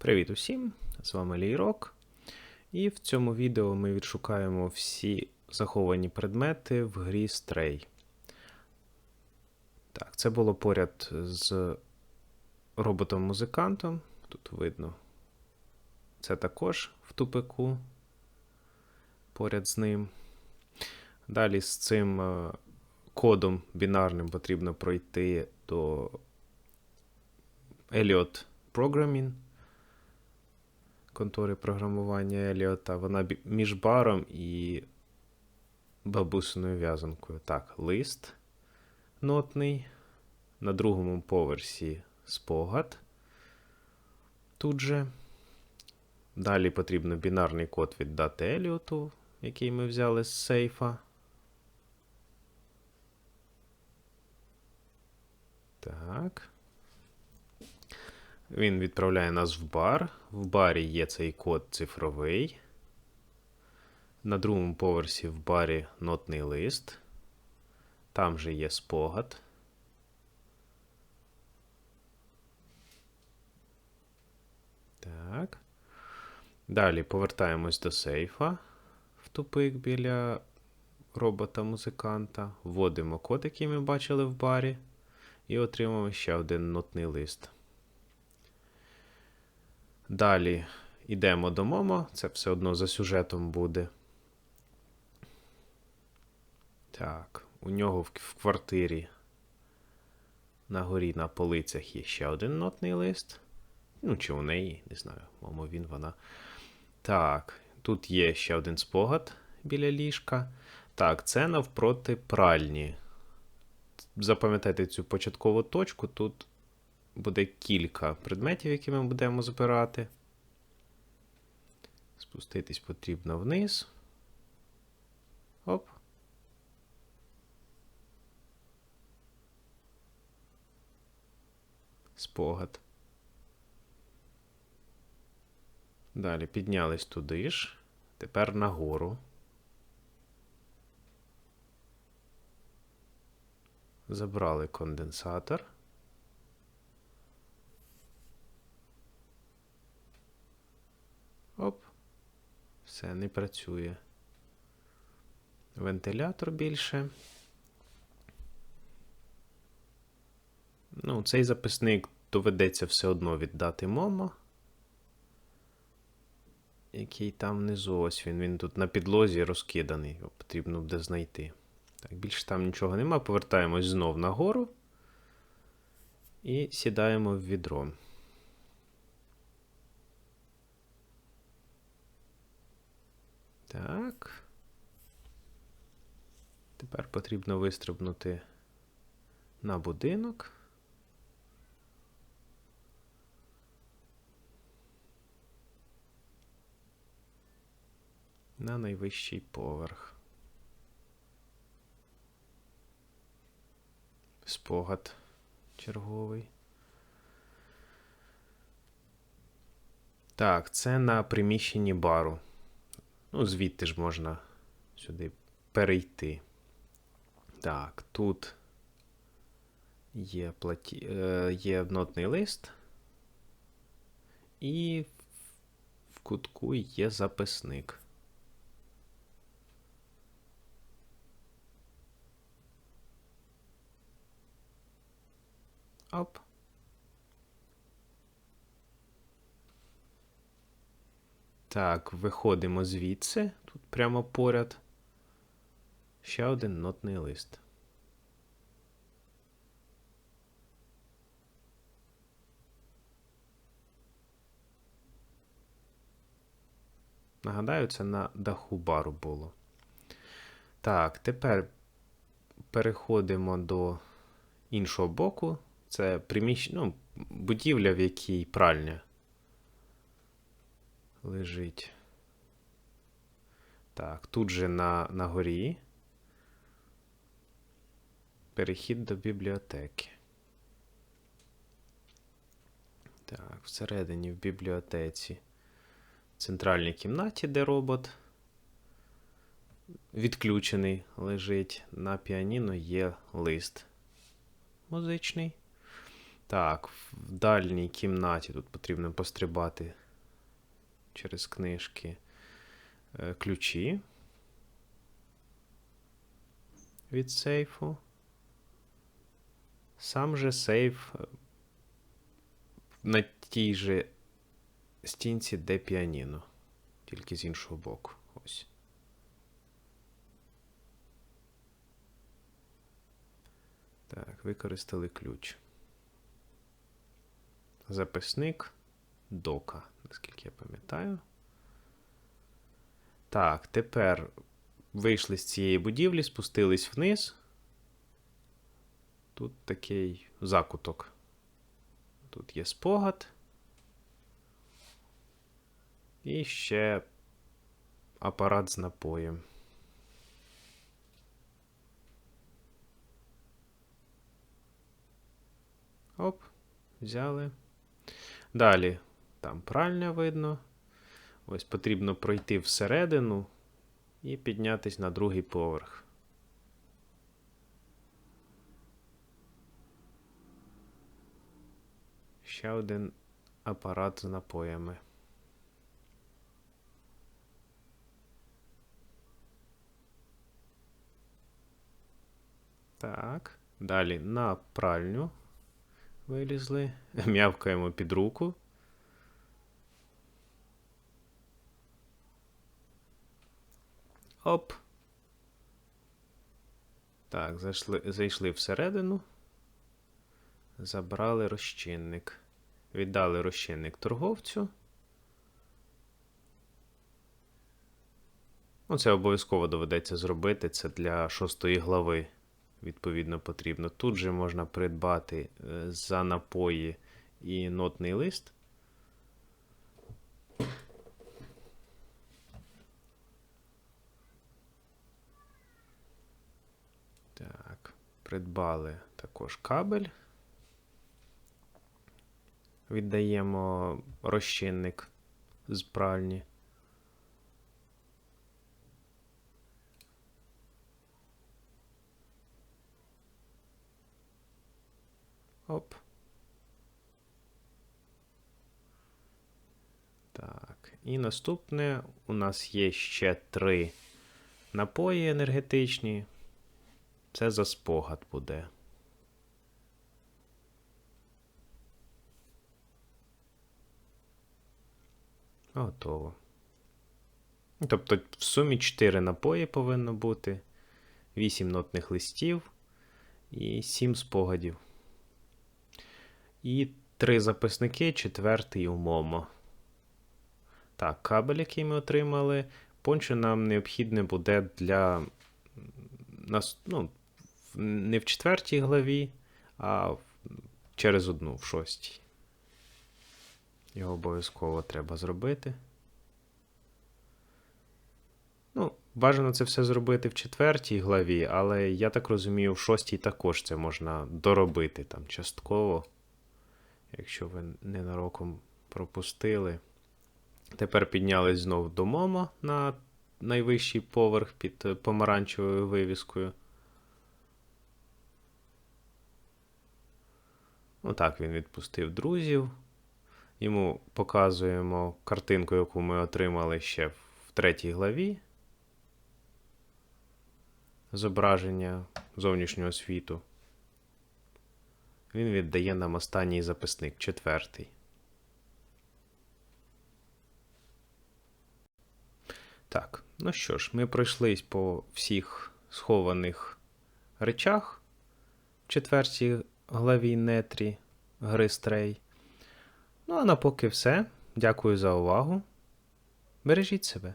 Привіт усім! З вами Лійрок. І в цьому відео ми відшукаємо всі заховані предмети в грі Stray. Так, це було поряд з роботом-музикантом. Тут видно. Це також в тупику поряд з ним. Далі з цим е, кодом бінарним потрібно пройти до Elliot Programming контори програмування Еліота. Вона між баром і бабусиною в'язанкою. Так, лист нотний. На другому поверсі спогад. Тут же. Далі потрібно бінарний код віддати Еліоту, який ми взяли з сейфа. Так. Він відправляє нас в бар. В барі є цей код цифровий. На другому поверсі в барі нотний лист. Там же є спогад. Так. Далі повертаємось до сейфа в тупик біля робота-музиканта. Вводимо код, який ми бачили в барі. І отримуємо ще один нотний лист. Далі йдемо до Момо, це все одно за сюжетом буде. Так, у нього в, квартирі на горі на полицях є ще один нотний лист. Ну, чи у неї, не знаю, Момо він, вона. Так, тут є ще один спогад біля ліжка. Так, це навпроти пральні. Запам'ятайте цю початкову точку. Тут буде кілька предметів, які ми будемо збирати. Спуститись потрібно вниз. Оп. Спогад. Далі піднялись туди ж. Тепер нагору. Забрали конденсатор. Оп. Все, не працює. Вентилятор більше. Ну, цей записник доведеться все одно віддати Момо. Який там внизу ось він. Він тут на підлозі розкиданий. Потрібно буде знайти. Так, більше там нічого нема. Повертаємось знов нагору. І сідаємо в відро. Так. Тепер потрібно вистрибнути на будинок. На найвищий поверх. Спогад черговий. Так, це на приміщенні бару. Ну, звідти ж можна сюди перейти. Так, тут є платі... е, є нотний лист. І в кутку є записник. Оп. Так, виходимо звідси. Тут прямо поряд. Ще один нотний лист. Нагадаю, це на даху бару було. Так, тепер переходимо до іншого боку. Це приміщення, ну, будівля, в якій пральня лежить. Так, тут же на, на горі. Перехід до бібліотеки. Так, всередині в бібліотеці. В центральній кімнаті, де робот відключений лежить. На піаніно є лист музичний. Так, в дальній кімнаті тут потрібно пострибати через книжки е, ключі від сейфу. Сам же сейф е, на тій же стінці, де піаніно, тільки з іншого боку. Ось. Так, використали ключ. Записник дока, наскільки я пам'ятаю. Так, тепер вийшли з цієї будівлі, спустились вниз. Тут такий закуток. Тут є спогад. І ще апарат з напоєм. Оп, взяли. Далі там пральня видно. Ось потрібно пройти всередину і піднятись на другий поверх. Ще один апарат з напоями. Так, далі на пральню вилізли. М'явкаємо під руку. Оп. Так, зайшли, зайшли всередину. Забрали розчинник. Віддали розчинник торговцю. Ну, це обов'язково доведеться зробити. Це для шостої глави. Відповідно, потрібно. Тут же можна придбати е, за напої і нотний лист. Так, придбали також кабель. Віддаємо розчинник з пральні. Оп. Так, і наступне у нас є ще три напої енергетичні. Це за спогад буде. Готово. Тобто, в сумі 4 напої повинно бути, 8 нотних листів і 7 спогадів. І 3 записники, четвертий у Момо. Так, кабель, який ми отримали. Пончо нам необхідне буде для нас, ну, не в четвертій главі, а через одну в шостій. Його обов'язково треба зробити. Ну, бажано це все зробити в четвертій главі, але я так розумію, в шостій також це можна доробити там частково, якщо ви ненароком пропустили. Тепер піднялись знов до Момо на найвищий поверх під е, помаранчевою вивіскою. Отак він відпустив друзів. Йому показуємо картинку, яку ми отримали ще в третій главі. Зображення зовнішнього світу. Він віддає нам останній записник, четвертий. Так, ну що ж, ми пройшлись по всіх схованих речах в четвертій главі нетрі гри Стрей. Ну, а на поки все. Дякую за увагу. Бережіть себе.